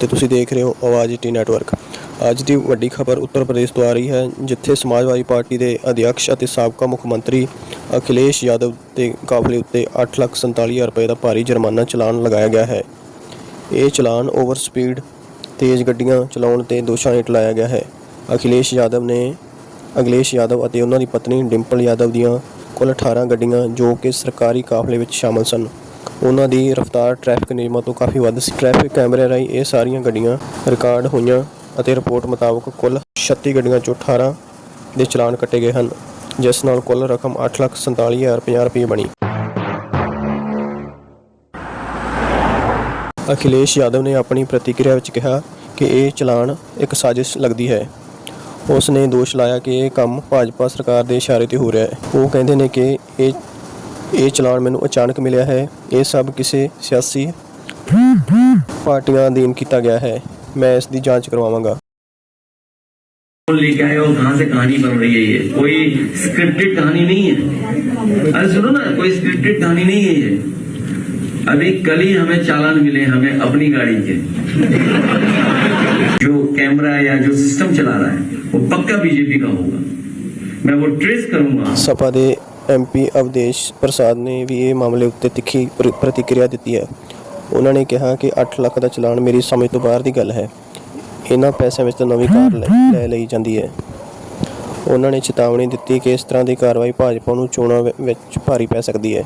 ਤੇ ਤੁਸੀਂ ਦੇਖ ਰਹੇ ਹੋ ਆਵਾਜ਼ ਟੀ ਨੈਟਵਰਕ। ਅੱਜ ਦੀ ਵੱਡੀ ਖਬਰ ਉੱਤਰ ਪ੍ਰਦੇਸ਼ ਤੋਂ ਆ ਰਹੀ ਹੈ ਜਿੱਥੇ ਸਮਾਜਵਾਦੀ ਪਾਰਟੀ ਦੇ ਅਧਿਕਸ਼ ਅਤੇ ਸਾਬਕਾ ਮੁੱਖ ਮੰਤਰੀ ਅਖਿਲੇਸ਼ ਯਾਦਵ ਦੇ ਕਾਫਲੇ ਉੱਤੇ 8,47,000 ਰੁਪਏ ਦਾ ਭਾਰੀ ਜੁਰਮਾਨਾ ਚਲਾਨ ਲਗਾਇਆ ਗਿਆ ਹੈ। ਇਹ ਚਲਾਨ ਓਵਰ ਸਪੀਡ ਤੇਜ਼ ਗੱਡੀਆਂ ਚਲਾਉਣ ਤੇ ਦੋਸ਼ਾਂ ਹੇਠ ਲਾਇਆ ਗਿਆ ਹੈ। ਅਖਿਲੇਸ਼ ਯਾਦਵ ਨੇ ਅਖਿਲੇਸ਼ ਯਾਦਵ ਅਤੇ ਉਹਨਾਂ ਦੀ ਪਤਨੀ ਡਿੰਪਲ ਯਾਦਵ ਦੀਆਂ ਕੁੱਲ 18 ਗੱਡੀਆਂ ਜੋ ਕਿ ਸਰਕਾਰੀ ਕਾਫਲੇ ਵਿੱਚ ਸ਼ਾਮਲ ਸਨ। ਉਹਨਾਂ ਦੀ ਰਫ਼ਤਾਰ ਟ੍ਰੈਫਿਕ ਨਿਯਮਾਂ ਤੋਂ ਕਾਫੀ ਵੱਧ ਸੀ। ਟ੍ਰੈਫਿਕ ਕੈਮਰੇ ਰਾਹੀਂ ਇਹ ਸਾਰੀਆਂ ਗੱਡੀਆਂ ਰਿਕਾਰਡ ਹੋਈਆਂ ਅਤੇ ਰਿਪੋਰਟ ਮੁਤਾਬਕ ਕੁੱਲ 36 ਗੱਡੀਆਂ ਚੋਂ 18 ਦੇ ਚਲਾਨ ਕੱਟੇ ਗਏ ਹਨ ਜਿਸ ਨਾਲ ਕੁੱਲ ਰਕਮ 8,47,050 ਰੁਪਏ ਬਣੀ। ਅਖਿਲੇਸ਼ ਯਾਦਵ ਨੇ ਆਪਣੀ ਪ੍ਰਤੀਕਿਰਿਆ ਵਿੱਚ ਕਿਹਾ ਕਿ ਇਹ ਚਲਾਨ ਇੱਕ ਸਾਜ਼ਿਸ਼ ਲੱਗਦੀ ਹੈ। ਉਸ ਨੇ ਦੋਸ਼ ਲਾਇਆ ਕਿ ਇਹ ਕੰਮ ਭਾਜਪਾ ਸਰਕਾਰ ਦੇ ਇਸ਼ਾਰੇ ਤੇ ਹੋ ਰਿਹਾ ਹੈ। ਉਹ ਕਹਿੰਦੇ ਨੇ ਕਿ ਇਹ ਇਹ ਚਲਾਨ ਮੈਨੂੰ ਅਚਾਨਕ ਮਿਲਿਆ ਹੈ ਇਹ ਸਭ ਕਿਸੇ ਸਿਆਸੀ ਪਾਰਟੀਆਂ ਅਧੀਨ ਕੀਤਾ ਗਿਆ ਹੈ ਮੈਂ ਇਸ ਦੀ ਜਾਂਚ ਕਰਵਾਵਾਂਗਾ कौन लेके आए और कहां से कहानी बन रही है ये कोई स्क्रिप्टेड कहानी नहीं है अरे सुनो ना कोई स्क्रिप्टेड कहानी नहीं है ये अभी कल ही हमें चालान मिले हमें अपनी गाड़ी के जो कैमरा या जो सिस्टम चला रहा है वो पक्का बीजेपी का होगा मैं वो ट्रेस करूंगा ਸਪਾ ਦੇ ਐਮਪੀ ਅਵਦੇਸ਼ ਪ੍ਰਸਾਦ ਨੇ ਵੀ ਇਹ ਮਾਮਲੇ ਉੱਤੇ ਤਿੱਖੀ ਪ੍ਰ- ਪ੍ਰਤੀਕਿਰਿਆ ਦਿੱਤੀ ਹੈ। ਉਹਨਾਂ ਨੇ ਕਿਹਾ ਕਿ 8 ਲੱਖ ਦਾ ਚਲਾਨ ਮੇਰੀ ਸਮਝ ਤੋਂ ਬਾਹਰ ਦੀ ਗੱਲ ਹੈ। ਇਹਨਾਂ ਪੈਸਿਆਂ ਵਿੱਚ ਤਾਂ ਨਵੀਂ ਕਾਰ ਲੈ ਲੈ ਲਈ ਜਾਂਦੀ ਹੈ। ਉਹਨਾਂ ਨੇ ਚੇਤਾਵਨੀ ਦਿੱਤੀ ਕਿ ਇਸ ਤਰ੍ਹਾਂ ਦੀ ਕਾਰਵਾਈ ਭਾਜਪਾ ਨੂੰ ਚੋਣਾਂ ਵਿੱਚ ਭਾਰੀ ਪੈ ਸਕਦੀ ਹੈ।